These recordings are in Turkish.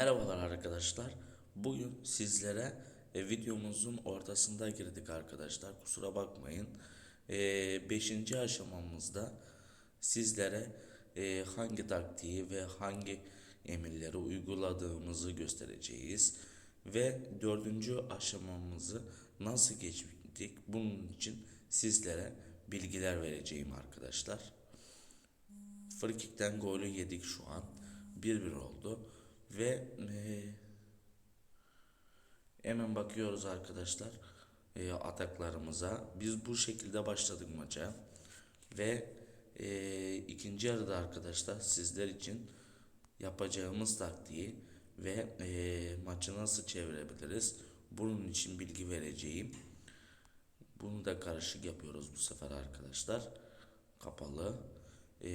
Merhabalar arkadaşlar. Bugün sizlere e, videomuzun ortasında girdik arkadaşlar. Kusura bakmayın. 5. aşamamızda sizlere e, hangi taktiği ve hangi emirleri uyguladığımızı göstereceğiz. Ve dördüncü aşamamızı nasıl geçtik bunun için sizlere bilgiler vereceğim arkadaşlar. Frikik'ten golü yedik şu an. 1-1 oldu. Ve eee, hemen bakıyoruz arkadaşlar eee, ataklarımıza. Biz bu şekilde başladık maça. Ve eee, ikinci yarıda arkadaşlar sizler için yapacağımız taktiği ve eee, maçı nasıl çevirebiliriz bunun için bilgi vereceğim. Bunu da karışık yapıyoruz bu sefer arkadaşlar. Kapalı. Ee,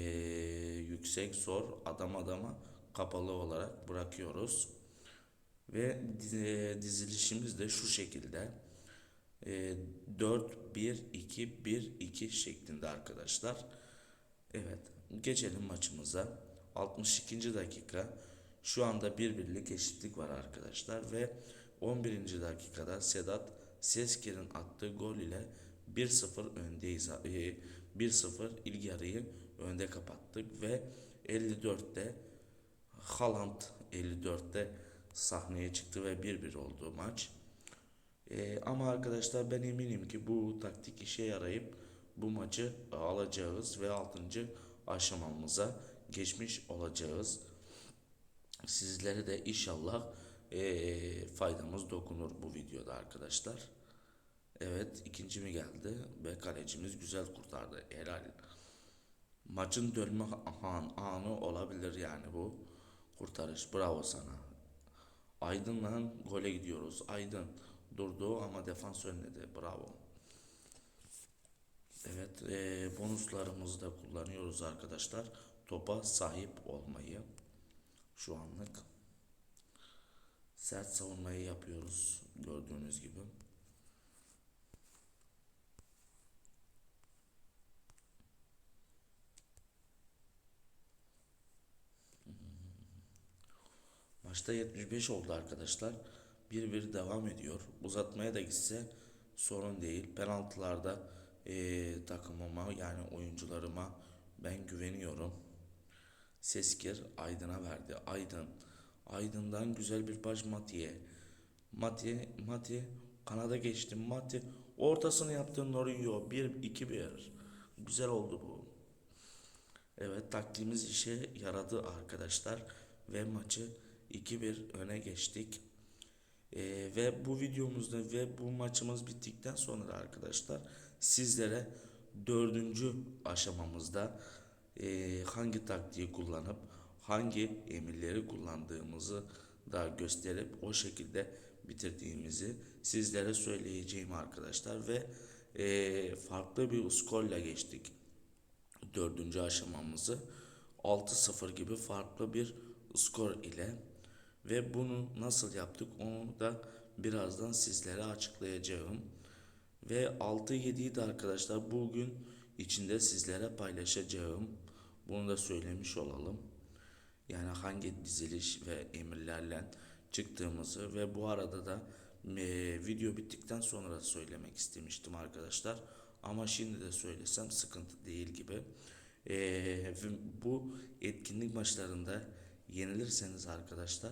yüksek zor adam adama kapalı olarak bırakıyoruz. Ve dizi- dizilişimiz de şu şekilde. Ee, 4 1 2 1 2 şeklinde arkadaşlar. Evet, geçelim maçımıza. 62. dakika. Şu anda bir birlik eşitlik var arkadaşlar ve 11. dakikada Sedat Seskir'in attığı gol ile 1-0 öndeyiz. Ee, 1-0 ilk yarıyı önde kapattık ve 54'te Haaland 54'te sahneye çıktı ve 1-1 oldu maç. Ee, ama arkadaşlar ben eminim ki bu taktik işe yarayıp bu maçı alacağız ve 6. aşamamıza geçmiş olacağız. Sizlere de inşallah eee, faydamız dokunur bu videoda arkadaşlar. Evet ikinci mi geldi ve kalecimiz güzel kurtardı. Helal. Maçın dönme an, anı olabilir yani bu kurtarış. Bravo sana. Aydın'la gole gidiyoruz. Aydın durdu ama defans önledi. Bravo. Evet, eee, bonuslarımızı da kullanıyoruz arkadaşlar. Topa sahip olmayı şu anlık sert savunmayı yapıyoruz gördüğünüz gibi. Maçta 75 oldu arkadaşlar. 1-1 devam ediyor. Uzatmaya da gitse sorun değil. Penaltılarda eee, takımıma yani oyuncularıma ben güveniyorum. Seskir Aydın'a verdi. Aydın. Aydın'dan güzel bir baş Mati'ye. Mati, Mati kanada geçti. Mati ortasını yaptı Norio. 1-2-1. Güzel oldu bu. Evet taktiğimiz işe yaradı arkadaşlar ve maçı 2-1 öne geçtik. Ee, ve bu videomuzda ve bu maçımız bittikten sonra arkadaşlar sizlere dördüncü aşamamızda e, hangi taktiği kullanıp hangi emirleri kullandığımızı da gösterip o şekilde bitirdiğimizi sizlere söyleyeceğim arkadaşlar ve e, farklı bir skorla geçtik dördüncü aşamamızı 6-0 gibi farklı bir skor ile ve bunu nasıl yaptık onu da birazdan sizlere açıklayacağım. Ve 6-7'yi de arkadaşlar bugün içinde sizlere paylaşacağım. Bunu da söylemiş olalım. Yani hangi diziliş ve emirlerle çıktığımızı ve bu arada da e, video bittikten sonra söylemek istemiştim arkadaşlar. Ama şimdi de söylesem sıkıntı değil gibi. E, bu etkinlik maçlarında yenilirseniz arkadaşlar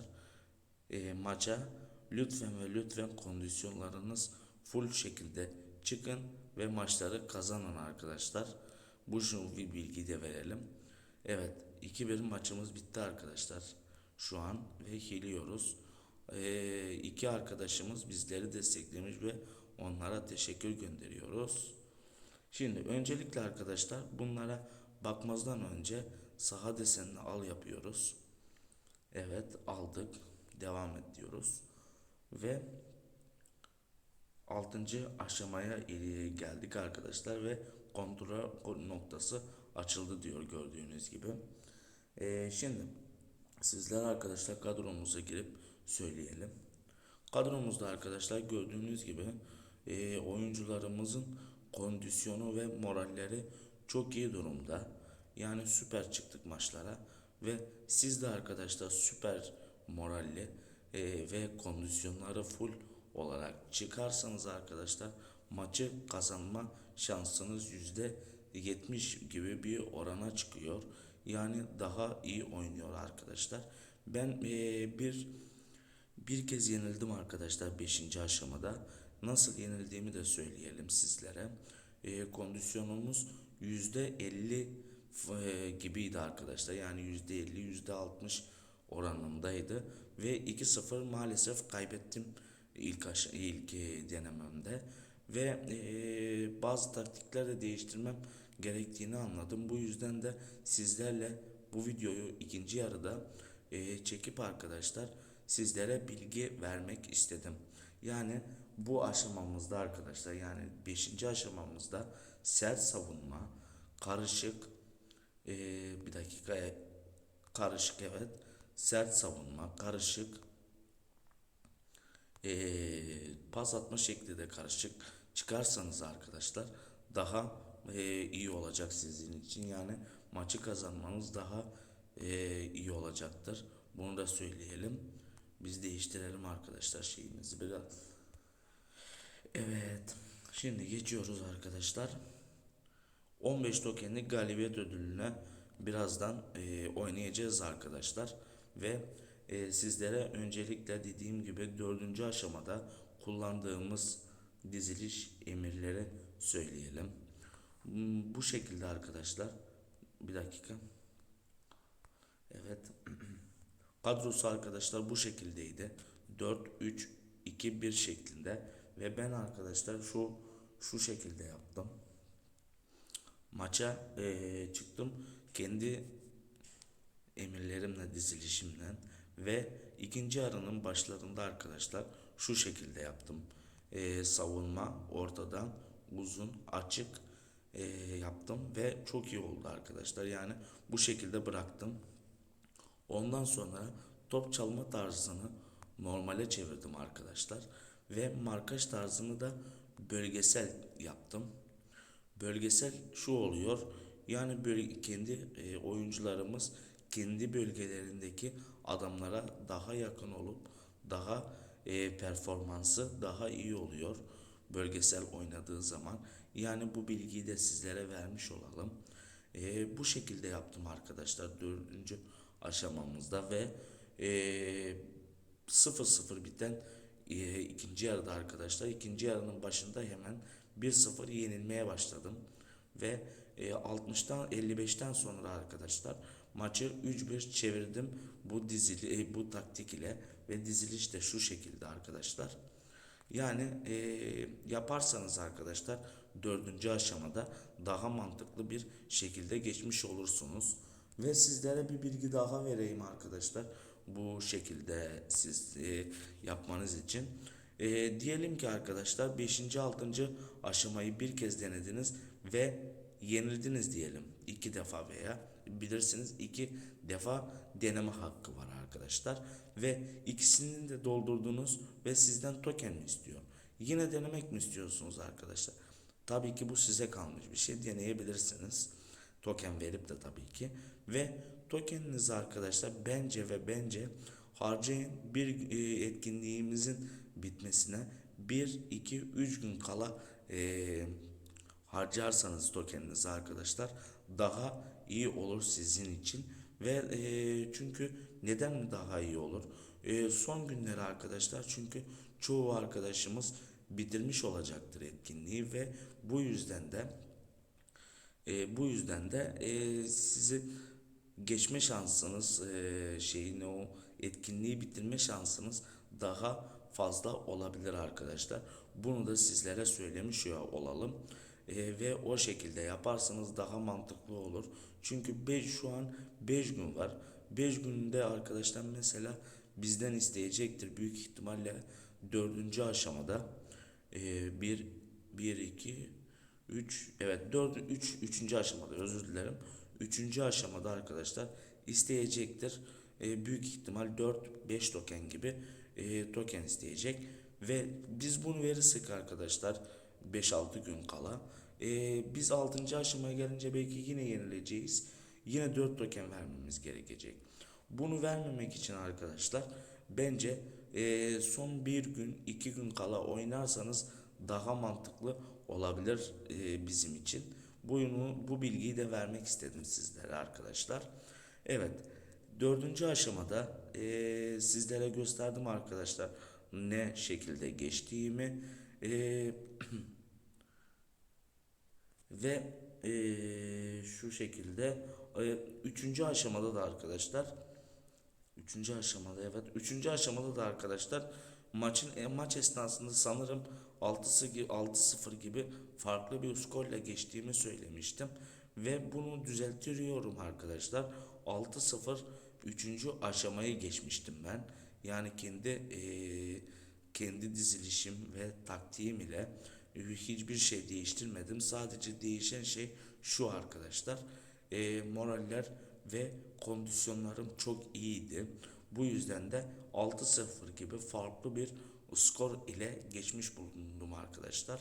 e, maça lütfen ve lütfen kondisyonlarınız full şekilde çıkın ve maçları kazanın arkadaşlar. Bu şu bir bilgi de verelim. Evet 2-1 maçımız bitti arkadaşlar. Şu an ve geliyoruz. Ee, iki arkadaşımız bizleri desteklemiş ve onlara teşekkür gönderiyoruz. Şimdi öncelikle arkadaşlar bunlara bakmazdan önce saha desenini al yapıyoruz. Evet aldık. Devam et diyoruz. Ve altıncı aşamaya geldik arkadaşlar ve kontrol noktası açıldı diyor gördüğünüz gibi. Ee, şimdi sizler arkadaşlar kadromuza girip söyleyelim. Kadromuzda arkadaşlar gördüğünüz gibi e, oyuncularımızın kondisyonu ve moralleri çok iyi durumda. Yani süper çıktık maçlara ve siz de arkadaşlar süper moralli e, ve kondisyonları full olarak çıkarsanız arkadaşlar maçı kazanma şansınız yüzde 70 gibi bir orana çıkıyor. Yani daha iyi oynuyor arkadaşlar. Ben e, bir bir kez yenildim arkadaşlar 5. aşamada. Nasıl yenildiğimi de söyleyelim sizlere. E, kondisyonumuz %50 f- e, gibiydi arkadaşlar. Yani %50 %60 oranındaydı ve 2-0 maalesef kaybettim ilk aş- ilk e, denememde ve e, bazı taktikler de değiştirmem gerektiğini anladım. Bu yüzden de sizlerle bu videoyu ikinci yarıda e, çekip arkadaşlar sizlere bilgi vermek istedim. Yani bu aşamamızda arkadaşlar yani 5. aşamamızda sert savunma, karışık e, bir dakika e, karışık evet sert savunma, karışık e, pas atma şekli de karışık çıkarsanız arkadaşlar daha e, iyi olacak sizin için yani maçı kazanmanız daha e, iyi olacaktır. Bunu da söyleyelim. Biz değiştirelim arkadaşlar şeyimizi biraz. Evet. Şimdi geçiyoruz arkadaşlar. 15 tokenlik galibiyet ödülüne birazdan e, oynayacağız arkadaşlar. Ve e, sizlere öncelikle dediğim gibi dördüncü aşamada kullandığımız diziliş emirleri söyleyelim. Hmm, Bu şekilde arkadaşlar. Bir dakika. Evet. Kadrosu arkadaşlar bu şekildeydi. 4 3 2 1 şeklinde ve ben arkadaşlar şu şu şekilde yaptım. Maça eee, çıktım kendi emirlerimle dizilişimden ve ikinci arının başlarında arkadaşlar şu şekilde yaptım. Eee, savunma ortadan uzun açık eee, yaptım ve çok iyi oldu arkadaşlar. Yani bu şekilde bıraktım. Ondan sonra top çalma tarzını normale çevirdim arkadaşlar. Ve markaj tarzını da bölgesel yaptım. Bölgesel şu oluyor. Yani bölge, kendi e, oyuncularımız kendi bölgelerindeki adamlara daha yakın olup daha e, performansı daha iyi oluyor bölgesel oynadığı zaman. Yani bu bilgiyi de sizlere vermiş olalım. E, bu şekilde yaptım arkadaşlar dördüncü aşamamızda ve e, 0-0 biten e, ikinci yarıda arkadaşlar ikinci yarının başında hemen 1-0 yenilmeye başladım ve e, 60'tan 55'ten sonra arkadaşlar maçı 3-1 çevirdim bu dizili e, bu taktik ile ve diziliş de şu şekilde arkadaşlar. Yani e, yaparsanız arkadaşlar dördüncü aşamada daha mantıklı bir şekilde geçmiş olursunuz. Ve sizlere bir bilgi daha vereyim arkadaşlar. Bu şekilde siz e, yapmanız için. E, diyelim ki arkadaşlar 5. 6. aşamayı bir kez denediniz ve yenildiniz diyelim. iki defa veya bilirsiniz iki defa deneme hakkı var arkadaşlar. Ve ikisini de doldurdunuz ve sizden token mi istiyor? Yine denemek mi istiyorsunuz arkadaşlar? Tabii ki bu size kalmış bir şey deneyebilirsiniz. Token verip de tabii ki. Ve tokeninizi arkadaşlar bence ve bence harcayın bir e, etkinliğimizin bitmesine 1, 2, 3 gün kala e, harcarsanız tokeninizi arkadaşlar daha iyi olur sizin için ve e, çünkü neden daha iyi olur? E, son günleri arkadaşlar çünkü çoğu arkadaşımız bitirmiş olacaktır etkinliği ve bu yüzden de e, bu yüzden de e, sizi geçme şansınız e, şeyin o etkinliği bitirme şansınız daha fazla olabilir arkadaşlar. Bunu da sizlere söylemiş olalım. E, ve o şekilde yaparsanız daha mantıklı olur. Çünkü 5 şu an 5 gün var. 5 günde arkadaşlar mesela bizden isteyecektir büyük ihtimalle dördüncü aşamada e, bir bir iki 3 evet 4 3 3. aşamada özür dilerim. 3. aşamada arkadaşlar isteyecektir. E, büyük ihtimal 4 5 token gibi e, token isteyecek ve biz bunu verirsek arkadaşlar 5-6 gün kala e, biz 6. aşamaya gelince belki yine yenileceğiz. Yine 4 token vermemiz gerekecek. Bunu vermemek için arkadaşlar bence eee, son bir gün iki gün kala oynarsanız daha mantıklı olabilir eee, bizim için. Bunu, bu bilgiyi de vermek istedim sizlere arkadaşlar. Evet dördüncü aşamada eee, sizlere gösterdim arkadaşlar ne şekilde geçtiğimi. Eee ve eee, şu şekilde e, üçüncü aşamada da arkadaşlar üçüncü aşamada evet üçüncü aşamada da arkadaşlar maçın e, maç esnasında sanırım 6-0 gibi 6-0 gibi farklı bir skorla geçtiğimi söylemiştim. Ve bunu düzeltiyorum arkadaşlar. 6-0 üçüncü aşamayı geçmiştim ben. Yani kendi eee, kendi dizilişim ve taktiğim ile hiçbir şey değiştirmedim. Sadece değişen şey şu arkadaşlar. E, moraller ve kondisyonlarım çok iyiydi. Bu yüzden de 6-0 gibi farklı bir skor ile geçmiş bulundum arkadaşlar.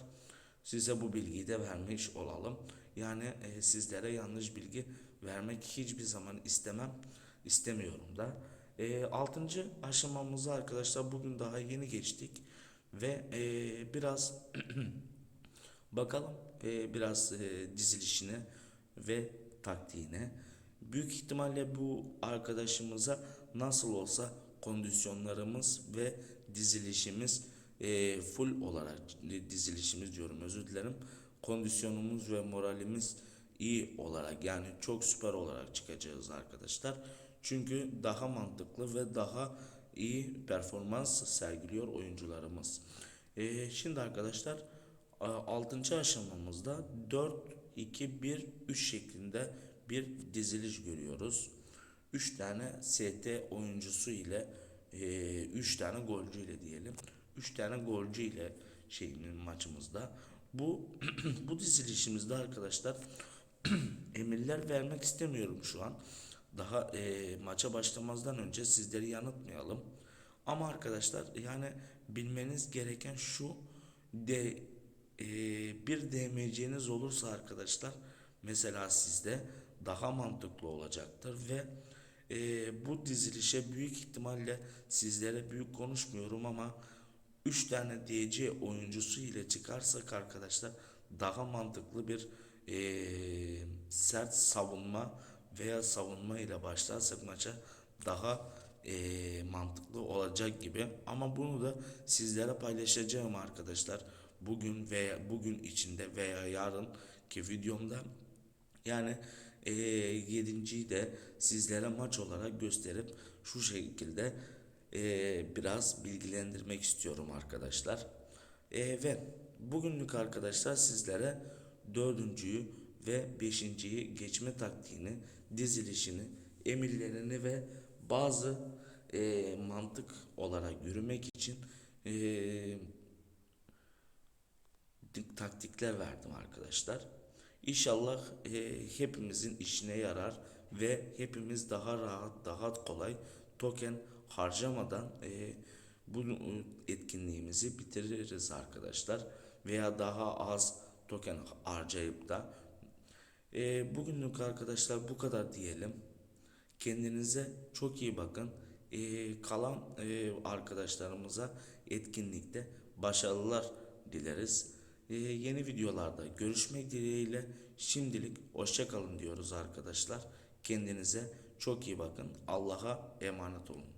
Size bu bilgiyi de vermiş olalım. Yani e, sizlere yanlış bilgi vermek hiçbir zaman istemem. istemiyorum da. E, 6. aşamamızı arkadaşlar bugün daha yeni geçtik ve e, biraz bakalım e, biraz e, dizilişine ve taktiğine. Büyük ihtimalle bu arkadaşımıza nasıl olsa kondisyonlarımız ve dizilişimiz e, full olarak dizilişimiz diyorum özür dilerim. Kondisyonumuz ve moralimiz iyi olarak yani çok süper olarak çıkacağız arkadaşlar. Çünkü daha mantıklı ve daha iyi performans sergiliyor oyuncularımız. Ee, şimdi arkadaşlar 6. aşamamızda 4 2 1 3 şeklinde bir diziliş görüyoruz. 3 tane ST oyuncusu ile 3 tane golcü ile diyelim. 3 tane golcü ile şeyin maçımızda. Bu bu dizilişimizde arkadaşlar emirler vermek istemiyorum şu an. Daha e, maça başlamazdan önce sizleri yanıltmayalım. Ama arkadaşlar yani bilmeniz gereken şu de e, bir DMC'niz olursa arkadaşlar mesela sizde daha mantıklı olacaktır ve e, bu dizilişe büyük ihtimalle sizlere büyük konuşmuyorum ama 3 tane DC oyuncusu ile çıkarsak arkadaşlar daha mantıklı bir e, sert savunma veya savunma ile başlarsak maça daha e, mantıklı olacak gibi. Ama bunu da sizlere paylaşacağım arkadaşlar. Bugün veya bugün içinde veya yarın ki videomda yani e, yedinciyi de sizlere maç olarak gösterip şu şekilde e, biraz bilgilendirmek istiyorum arkadaşlar. E, ve bugünlük arkadaşlar sizlere dördüncüyü ve beşinciyi geçme taktiğini, dizilişini, emirlerini ve bazı e, mantık olarak yürümek için e, taktikler verdim arkadaşlar. İnşallah e, hepimizin işine yarar ve hepimiz daha rahat, daha kolay token harcamadan e, bu etkinliğimizi bitiririz arkadaşlar. Veya daha az token harcayıp da e, bugünlük arkadaşlar bu kadar diyelim. Kendinize çok iyi bakın. E, kalan e, arkadaşlarımıza etkinlikte başarılar dileriz. E, yeni videolarda görüşmek dileğiyle şimdilik hoşçakalın diyoruz arkadaşlar. Kendinize çok iyi bakın. Allah'a emanet olun.